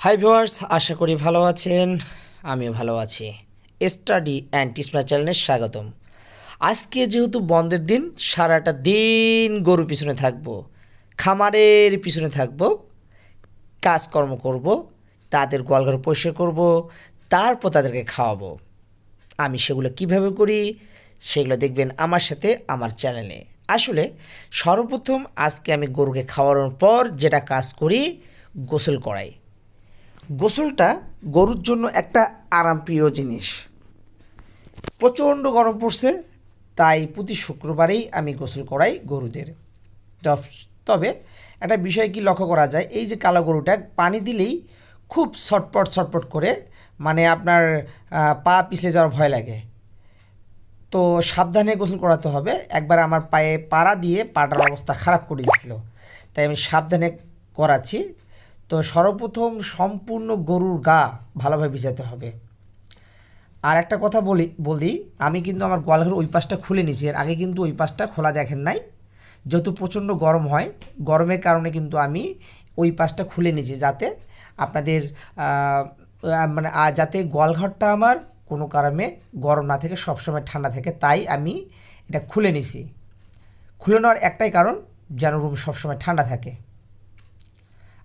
Hi viewers আশা করি ভালো আছেন। আমিও ভালো আছি। স্টাডি অ্যান্ড টিসমা চ্যানেলে স্বাগতম। আজকে যেহেতু বন্ধের দিন, সারাটা দিন গরু পিছনে থাকব, খামারের পিছনে থাকব, কাজকর্ম করব, তাদের গোয়ালঘর পরিষ্কার করব, তারপর তাদেরকে খাওয়াবো। আমি সেগুলো কীভাবে করি, সেগুলো দেখবেন আমার সাথে আমার চ্যানেলে। আসলে সর্বপ্রথম আজকে আমি গরুকে খাওয়ানোর পর যেটা কাজ করি, গোসল করাই। গোসলটা গরুর জন্য একটা আরামপ্রিয় জিনিস। প্রচণ্ড গরম পড়ছে, তাই প্রতি শুক্রবারেই আমি গোসল করাই গরুদের। তবে একটা বিষয় কি লক্ষ্য করা যায়, এই যে কালো গরুটা, পানি দিলেই খুব ছটপট ছটপট করে মানে আপনার পা পিছলে যাওয়ার ভয় লাগে। তো সাবধানে গোসল করাতে হবে। একবার আমার পায়ে পাড়া দিয়ে পাটার অবস্থা খারাপ করে তাই আমি সাবধানে করাচ্ছি। তো সর্বপ্রথম সম্পূর্ণ গরুর গা ভালোভাবে ভিজাতে হবে। আর একটা কথা বলি বলি, আমি কিন্তু আমার গোয়ালঘর ওই পাশটা খুলে নিয়েছি। এর আগে কিন্তু ওই পাশটা খোলা দেখেন নাই। যেহেতু প্রচণ্ড গরম হয়, গরমের কারণে কিন্তু আমি ওই পাশটা খুলে নিয়েছি যাতে আপনাদের মানে যাতে গোয়ালঘরটা আমার কোনো কারণে গরম না থেকে, সবসময় ঠান্ডা থাকে, তাই আমি এটা খুলে নিছি খুলে নেওয়ার একটাই কারণ, যেন রুম সবসময় ঠান্ডা থাকে।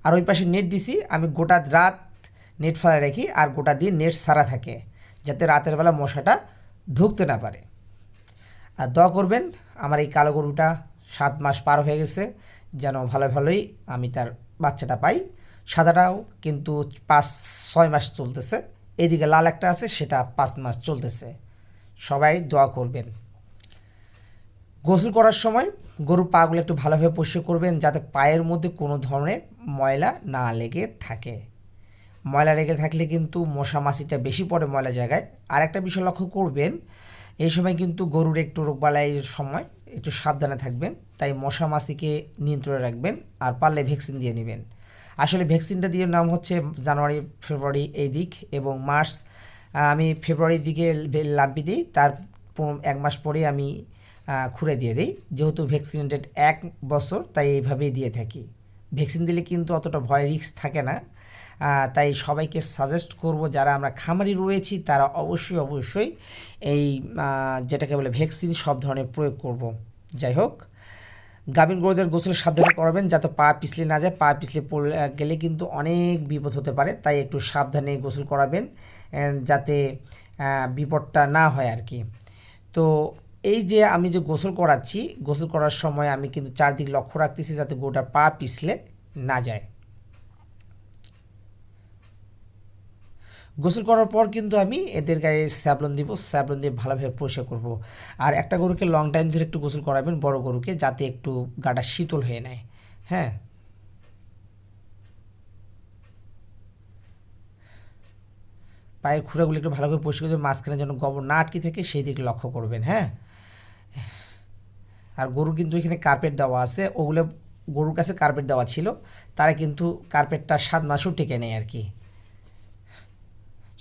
আর ওই পাশে নেট দিছি, আমি গোটা রাত নেট ফেলা রাখি আর গোটা দিয়ে নেট সারা থাকে, যাতে রাতের বেলা মশাটা ঢুকতে না পারে। আর দোয়া করবেন, আমার এই কালো গরুটা সাত মাস পার হয়ে গেছে, যেন ভালো ভালোই আমি তার বাচ্চাটা পাই। সাদাটাও কিন্তু পাঁচ, ছয় মাস চলতেছে। এদিকে লাল একটা আছে, সেটা পাঁচ মাস চলতেছে। সবাই দোয়া করবেন। গোসল করার সময় গরুর পাগুলো একটু ভালোভাবে পরিষ্কার করবেন যাতে পায়ের মধ্যে কোনো ধরনের ময়লা না লেগে থাকে। ময়লা লেগে থাকলে কিন্তু মশা মাছিটা বেশি পড়ে ময়লা জায়গায়। আর একটা বিষয় লক্ষ্য করবেন, এই সময় কিন্তু গরুর একটু রোগবালাইয়ের সময় একটু সাবধানে থাকবেন, তাই মশা মাছিকে নিয়ন্ত্রণে রাখবেন আর পারলে ভ্যাকসিন দিয়ে নেবেন। আসলে ভ্যাকসিনটা দিয়ে নাম হচ্ছে জানুয়ারি, ফেব্রুয়ারি এই দিক এবং মার্চ আমি ফেব্রুয়ারির দিকে লাম্পি দিই, তার এক মাস পরে আমি খুঁড়ে দিয়ে দিই। যেহেতু ভ্যাকসিন ডেট এক বছর, তাই এইভাবেই দিয়ে থাকি। ভ্যাকসিন দিলে কিন্তু অতটা ভয় রিস্ক থাকে না। তাই সবাইকে সাজেস্ট করব যারা আমরা খামারি রয়েছি, তারা অবশ্যই অবশ্যই এই যেটাকে বলে ভ্যাকসিন সব ধরনের প্রয়োগ করব। যাই হোক গাভীন গরুদের গোসল সাবধানে করাবেন যাতে পা পিছলে না যায়। পা পিছলে পড়ে গেলে কিন্তু অনেক বিপদ হতে পারে, তাই একটু সাবধানে গোসল করাবেন যাতে বিপদটা না হয় আর কি। তো এই যে আমি যে গোসল করাচ্ছি, গোসল করার সময় আমি কিন্তু চারদিক লক্ষ্য রাখতেছি যাতে গোটা পা পিছলে না যায়। গোসল করার পর কিন্তু আমি এদের গায়ে স্যাবলন দিব, স্যাবলন দিয়ে ভালোভাবে পরিষ্কার করব। আর একটা গরুকে লং টাইম ধরে একটু গোসল করাবেন, বড় গরুকে, যাতে একটু গাটা শীতল হয়ে নেয়। হ্যাঁ? পায়ের খুঁড়াগুলো একটু ভালো করে পরিষ্কার করে মাঝখানে যেন গোবর না আটকে থাকে, সেই দিকে লক্ষ্য করবেন। হ্যাঁ? আর গরু কিন্তু এখানে কার্পেট দেওয়া আছে। ওগুলো গরুর কাছে কার্পেট দেওয়া ছিল। তারা কিন্তু কার্পেটটা সাত মাসও টেকে নেয় আর কি।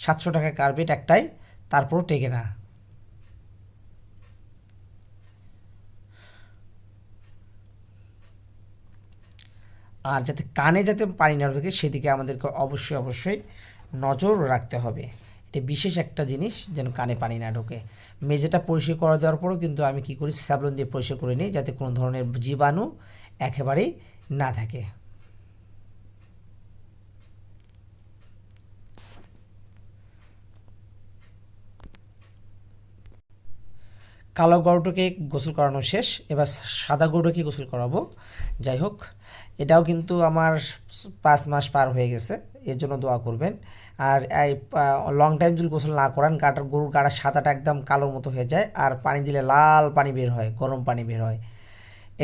সাতশো টাকার কার্পেট একটাই, তারপরও টেকে না। আর যাতে কানে যাতে পানি না ঢোকে, সেদিকে আমাদেরকে অবশ্যই অবশ্যই নজর রাখতে হবে। এটা বিশেষ একটা জিনিস যেন কানে পানি না ঢোকে। মেঝেটা পরিষ্কার করে দেওয়ার পরও কিন্তু আমি কি করি স্যাবলন দিয়ে পরিষ্কার করে নিই যাতে কোনো ধরনের জীবাণু একেবারেই না থাকে। কালো গরুটাকে গোসল করানো শেষ, এবার সাদা গরুটাকে গোসল করাবো। যাই হোক, এটাও কিন্তু আমার পাঁচ মাস পার হয়ে গেছে। এর জন্য দোয়া করবেন। আর এই লং টাইম যদি গোসল না করান গাটার গরুর গাটা সাদাটা একদম কালোর মতো হয়ে যায়, আর পানি দিলে লাল পানি বের হয়, গরম পানি বের হয়।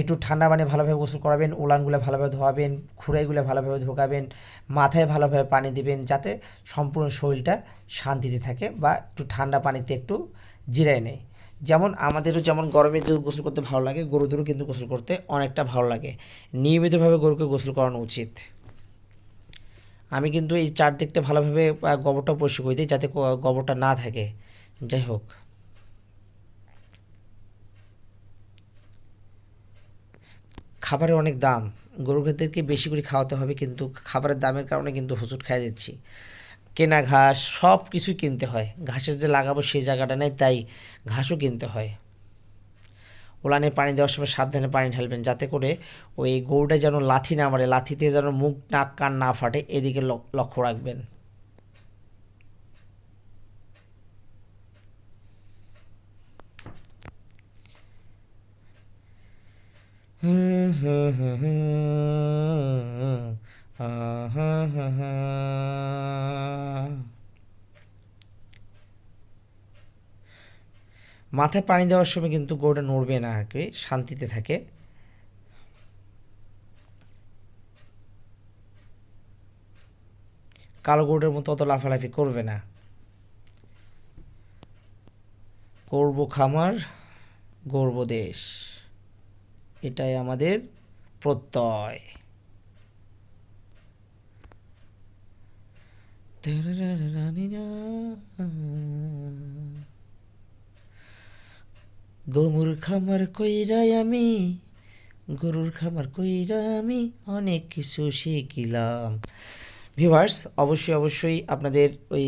একটু ঠান্ডা পানি ভালোভাবে গোসল করাবেন, উলানগুলো ভালোভাবে ধোয়াবেন, খুঁড়াইগুলো ভালোভাবে ঢোকাবেন মাথায় ভালোভাবে পানি দিবেন যাতে সম্পূর্ণ শরীরটা শান্তিতে থাকে বা একটু ঠান্ডা পানিতে একটু জিরায় নেয়। যেমন আমাদেরও যেমন গরমে গোসল করতে ভালো লাগে, গরুদেরও কিন্তু গোসল করতে অনেকটা ভালো লাগে। নিয়মিতভাবে গরুকে গোসল করানো উচিত। আমি কিন্তু এই চারদিকটা ভালোভাবে গোবরটা পরিষ্কার করে দিই যাতে গোবরটা না থাকে। যাই হোক। খাবারের অনেক দাম। গরু খেতেরকে বেশি করে খাওয়াতে হবে কিন্তু খাবারের দামের কারণে কিন্তু হোঁচট খাই দিচ্ছি। কেনা ঘাস সব কিছুই কিনতে হয়। ঘাসের যে লাগাবো সেই জায়গাটা নেই, তাই ঘাসও কিনতে হয়। ওলানে পানি দেওয়ার সময় সাবধানে পানি ঢালবেন যাতে করে ওই গরুটা যেন লাথি না মারে লাথিতে যেন মুখ নাক কান না ফাটে এদিকে লক্ষ্য রাখবেন মাথায় পানি দেওয়ার সময় কিন্তু গরুটা নড়বে না আর কি, শান্তিতে থাকে। কালো গরুটার মতো অত লাফালাফি করবে না। করব খামার গর্ব দেশ। এটাই আমাদের প্রত্যয়। গরুর খামার কইরাই আমি, গরুর খামার কইরা আমি অনেক কিছু শিখিলাম। ভিভার্স অবশ্যই অবশ্যই আপনাদের ওই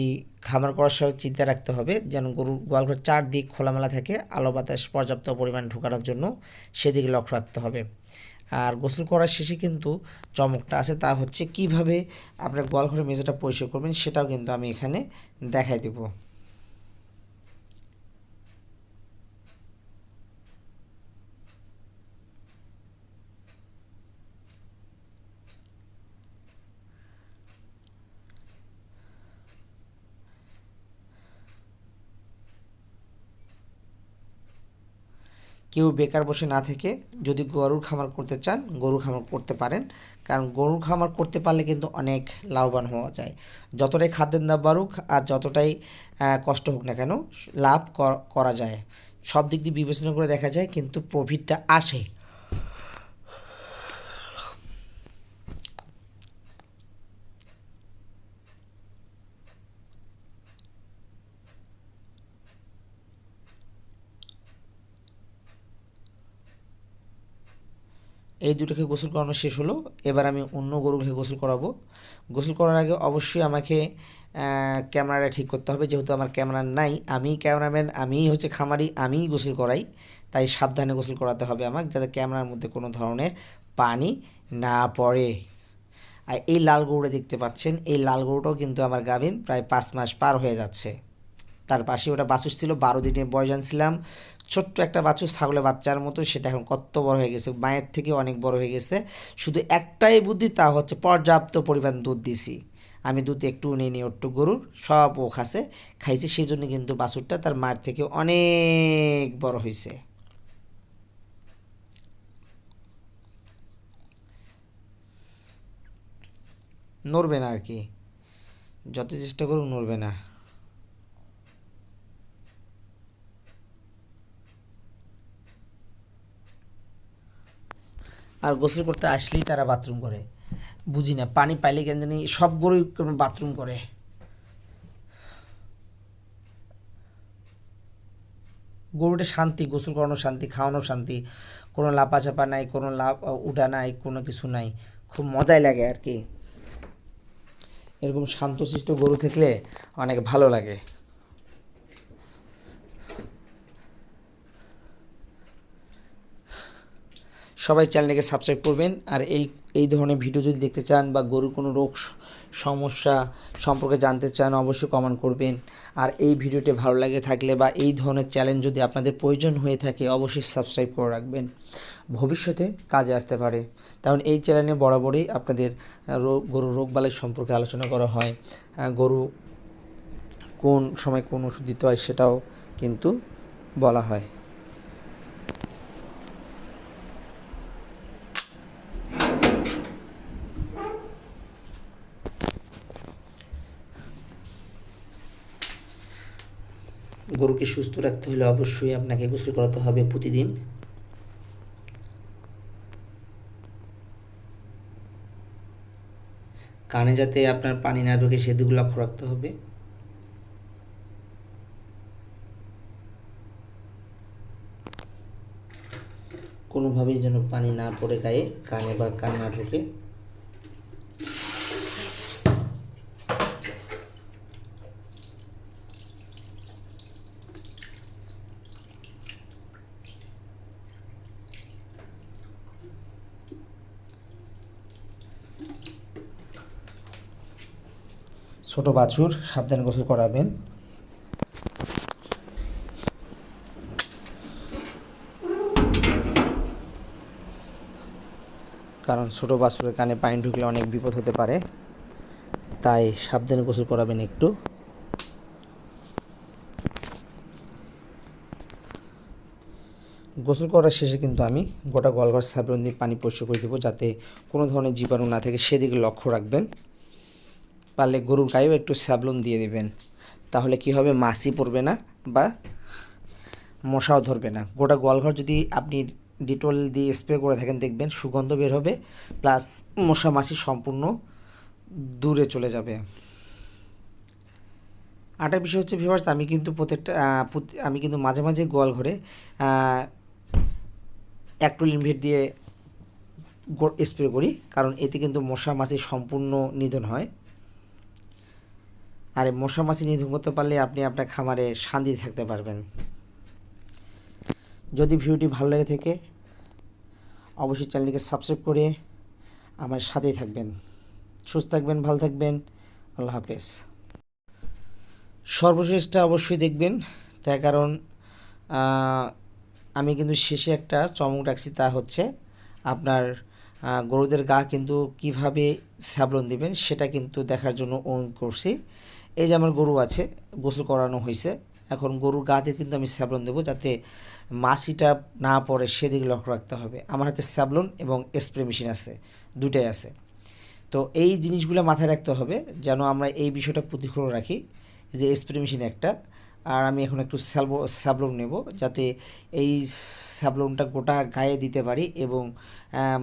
খামার করার সময় চিন্তা রাখতে হবে, যেন গরুর গোয়ালঘর চারদিক খোলামেলা থাকে, আলো বাতাস পর্যাপ্ত পরিমাণ ঢুকানোর জন্য সেদিকে লক্ষ্য রাখতে হবে। আর গোসল করার শেষে কিন্তু চমকটা আছে, তা হচ্ছে কীভাবে আপনার গোয়ালঘরের মেঝেটা পরিষ্কার করবেন সেটাও কিন্তু আমি এখানে দেখাই দেবো। কেউ বেকার বসে না থেকে যদি গরুর খামার করতে চান গরু খামার করতে পারেন। কারণ গরুর খামার করতে পারলে কিন্তু অনেক লাভবান হওয়া যায়। যতটাই খাদ্যের দাম বাড়ুক আর যতটাই কষ্ট হোক না কেন, লাভ করা যায়। সব দিক দিয়ে বিবেচনা করে দেখা যায়, কিন্তু প্রফিটটা আসে। এই দুটোকে গোসল করানো শেষ হলো। এবার আমি অন্য গরুকে গোসল করাবো। গোসল করার আগে অবশ্যই আমাকে ক্যামেরাটা ঠিক করতে হবে। যেহেতু আমার ক্যামেরা নাই, আমি ক্যামেরাম্যান, আমিই হচ্ছে খামারি, আমিই গোসল করাই। তাই সাবধানে গোসল করাতে হবে আমাকে, যাতে ক্যামেরার মধ্যে কোনো ধরনের পানি না পড়ে। আর এই লাল গরুটা দেখতে পাচ্ছেন, এই লাল গরুটাও কিন্তু আমার গাভিন প্রায় পাঁচ মাস পার হয়ে যাচ্ছে। তার পাশে ওটা বাছুর ছিল, বারো দিনে বয়স আনছিলাম। ছোট্ট একটা বাছুর ছাগলের বাচ্চার মতো সেটা এখন কত বড় হয়ে গেছে, মায়ের থেকে অনেক বড় হয়ে গেছে। শুধু একটাই বুদ্ধি, তা হচ্ছে পর্যাপ্ত পরিমাণ দুধ দিছি। আমি দুধ একটু নিয়ে নিই একটু গরুর, সব ও খাসে খাইছে সেই জন্য কিন্তু বাছুরটা তার মায়ের থেকে অনেক বড় হয়েছে নড়বে না আর কি, যত চেষ্টা করুক নড়বে না। আর গোসল করতে আসলেই তারা বাথরুম করে। বুঝি না, পানি পাইলে কেন জানি সব গরুই বাথরুম করে। গরুটা শান্তি, গোসল করানো শান্তি, খাওয়ানো শান্তি। কোনো লাপাচাপা নাই, কোনো লাভ উঠা নাই, কোনো কিছু নাই। খুব মজাই লাগে আর কি। এরকম শান্তশিষ্ট গরু থাকলে অনেক ভালো লাগে। সবাই চ্যানেলটাকে সাবস্ক্রাইব করবেন। আর এই এই ধরনের ভিডিও যদি দেখতে চান বা গরুর কোনো রোগ সমস্যা সম্পর্কে জানতে চান, অবশ্যই কমেন্ট করবেন। আর এই ভিডিওটি ভালো লাগে থাকলে বা এই ধরনের চ্যালেঞ্জ যদি আপনাদের প্রয়োজন হয়ে থাকে, অবশ্যই সাবস্ক্রাইব করে রাখবেন। ভবিষ্যতে কাজে আসতে পারে। কারণ এই চ্যানেলে বরাবরই আপনাদের রোগ, গরুর রোগবালাই সম্পর্কে আলোচনা করা হয়। গরু কোন সময় কোন ওষুধ দিতে হয় সেটাও কিন্তু বলা হয়। গরুকে সুস্থ রাখতে হলে অবশ্যই আপনাকে গোসল করাতে হবে প্রতিদিন। কানে যাতে আপনার পানি না ঢোকে সেদিকে লক্ষ্য রাখতে হবে। কোনোভাবেই যেন পানি না পড়ে গায়ে, কানে বা কান না ঢোকে। ছোট বাছুর, সাবধানে গোসল করাবেন। কারণ ছোট বাছুরের কানে পানি ঢুকলে অনেক বিপদ হতে পারে। তাই সাবধানে গোসল করাবেন একটু। গোসল করার শেষে কিন্তু আমি গোটা গলঘর সাবরন দিয়ে পানি পরিষ্কার করে দেবো, যাতে কোনো ধরনের জীবাণু না থাকে সেদিকে লক্ষ্য রাখবেন। পারলে গরুর গায়েও একটু স্যাবলন দিয়ে দেবেন। তাহলে কি হবে? মাছি পড়বে না বা মশাও ধরবে না। গোটা গোয়ালঘর যদি আপনি ডিটল দিয়ে স্প্রে করে থাকেন, দেখবেন সুগন্ধ বের হবে, প্লাস মশা মাছি সম্পূর্ণ দূরে চলে যাবে। আরেকটা বিষয় হচ্ছে ভিউয়ার্স আমি কিন্তু প্রত্যেকটা আমি কিন্তু মাঝে মাঝে গোয়াল ঘরে অ্যাক্টোল ইনভেট দিয়ে স্প্রে করি, কারণ এতে কিন্তু মশা মাছি সম্পূর্ণ নিধন হয়। আর মশা মাছি নিধন করতে পারলে আপনি আপনার খামারে শান্তি থাকতে পারবেন। যদি ভিডিওটি ভালো লেগে থাকে, অবশ্যই চ্যানেলটিকে সাবস্ক্রাইব করে আমার সাথেই থাকবেন। সুস্থ থাকবেন, ভালো থাকবেন, আল্লাহ হাফেজ। সর্বশেষটা অবশ্যই দেখবেন, তার কারণ আমি কিন্তু শেষে একটা চমক রাখছি, তা হচ্ছে আপনার গরুদের গা কিন্তু কীভাবে সাবলন দিবেন সেটা কিন্তু দেখার জন্য অন করছি। এই যে আমার গরু আছে, গোসল করানো হয়েছে এখন গরুর গাতে কিন্তু আমি স্যাবলন দেবো যাতে মাছিটা না পড়ে সেদিকে লক্ষ্য রাখতে হবে। আমার হাতে স্যাবলন এবং স্প্রে মেশিন আছে দুটাই আছে। তো এই জিনিসগুলো মাথায় রাখতে হবে যেন আমরা এই বিষয়টা প্রতিক্রিয়া রাখি, যে স্প্রে মেশিন একটা, আর আমি এখন একটু স্যালবো, স্যাবলন নেব যাতে এই স্যাবলনটা গোটা গায়ে দিতে পারি এবং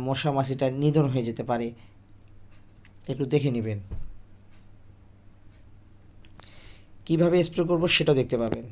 মশা মাছিটা নিধন হয়ে যেতে পারে। একটু দেখে নেবেন। কীভাবে স্প্রে করব সেটাও দেখতে পাবেন।